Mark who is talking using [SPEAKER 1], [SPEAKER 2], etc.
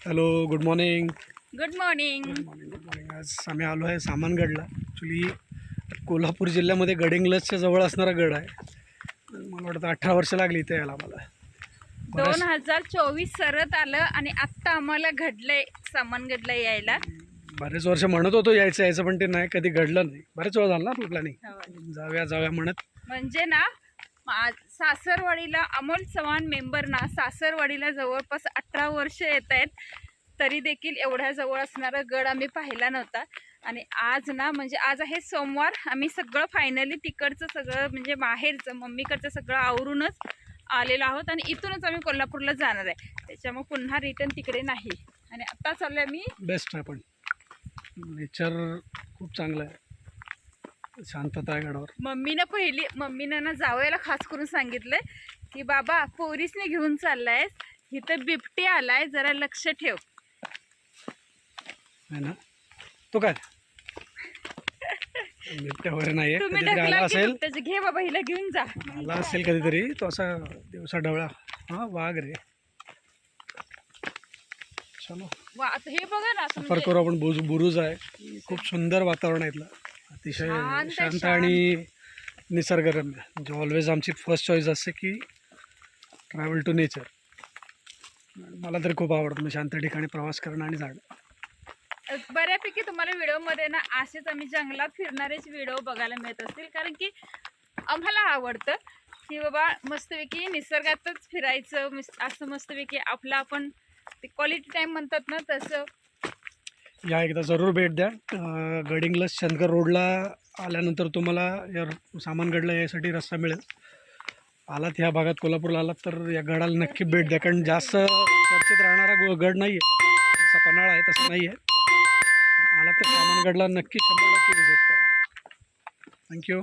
[SPEAKER 1] Hello good morning
[SPEAKER 2] good morning
[SPEAKER 1] good morning good morning आज आम्ही आलो आहे सामानगडला. ॲक्च्युली कोल्हापूर जिल्ह्यामध्ये गडिंग्लजच्या जवळ असणारा गड आहे. मला वाटतं अठरा वर्ष लागली इथे यायला मला.
[SPEAKER 2] दोन हजार चोवीस सरत आलं आणि आत्ता आम्हाला घडलंय सामानगडला यायला.
[SPEAKER 1] बरेच वर्ष म्हणत होतो यायचं यायचं पण ते नाही कधी घडलं नाही. बरेच वेळ झाला ना आपलं प्लॅनिंग
[SPEAKER 2] हो.
[SPEAKER 1] जाऊया जाऊया म्हणत.
[SPEAKER 2] म्हणजे ना सासरवाडीला अमोल चव्हाण मेंबर ना सासरवाडीला जवळपास अठरा वर्ष येत आहेत तरी देखील एवढ्या जवळ असणारा गड आम्ही पाहिला नव्हता. आणि आज ना म्हणजे आज आहे सोमवार आम्ही सगळं फायनली तिकडचं सगळं म्हणजे माहेरचं मम्मीकडचं सगळं आवरूनच आलेलो आहोत आणि इथूनच आम्ही कोल्हापूरला जाणार आहे. त्याच्यामुळे पुन्हा रिटर्न तिकडे नाही. आणि आता चाललोय मी
[SPEAKER 1] बेस्ट आहे पण. नेचर खूप चांगलं आहे. शांतता आहे गडावर.
[SPEAKER 2] मम्मीनं पहिली मम्मीनं ना जावयाला खास करून सांगितलंय की बाबा पोरीसने घेऊन चाललायस. इथं बिबटे आलाय जरा लक्ष ठेव.
[SPEAKER 1] आहे ना? तो काय? बिबट्या वगैरे नाही आहे
[SPEAKER 2] तुम्ही
[SPEAKER 1] कधीतरी आला
[SPEAKER 2] ढकला की
[SPEAKER 1] असेल.
[SPEAKER 2] बिबट्याचं घे बाबा हिला घेऊन जा.
[SPEAKER 1] आला असेल कधीतरी तो असा दिवसा ढवळा. हा वाघ रे. चलो.
[SPEAKER 2] वा आता हे बघा ना असं
[SPEAKER 1] सफर
[SPEAKER 2] म्हणजे
[SPEAKER 1] करू आपण बुज बुरुज आहे. खूप सुंदर वातावरण आहे इथलं. अतिशय
[SPEAKER 2] शांत.
[SPEAKER 1] आणि निसर्गरम्य म्हणजे ऑलवेज आमची फर्स्ट चॉईस असते की ट्रॅव्हल टू नेचर मला तरी खूप आवडतं शांत ठिकाणी प्रवास करणं आणि झाड
[SPEAKER 2] बऱ्यापैकी तुम्हाला व्हिडिओमध्ये ना असेच आम्ही जंगलात फिरणारेच व्हिडिओ बघायला मिळत असतील. कारण की आम्हाला आवडतं की बाबा मस्तपैकी निसर्गातच फिरायचं असं मस्तपैकी आपलं आपण ते क्वालिटी टाईम म्हणतात ना तसं.
[SPEAKER 1] या एकदा जरूर भेट द्या. गडिंगला गडिंग्लज चंदगड रोडला आल्यानंतर तुम्हाला या सामानगडला यायसाठी रस्ता मिळेल. आलात ह्या भागात कोल्हापूरला आलात तर या गडाला नक्की भेट द्या. कारण जास्त चर्चेत राहणारा गड नाही आहे जसा पन्हाळा आहे तसं नाही आहे आला तर सामानगडला नक्की शंभर टक्के व्हिजिट करा. थँक्यू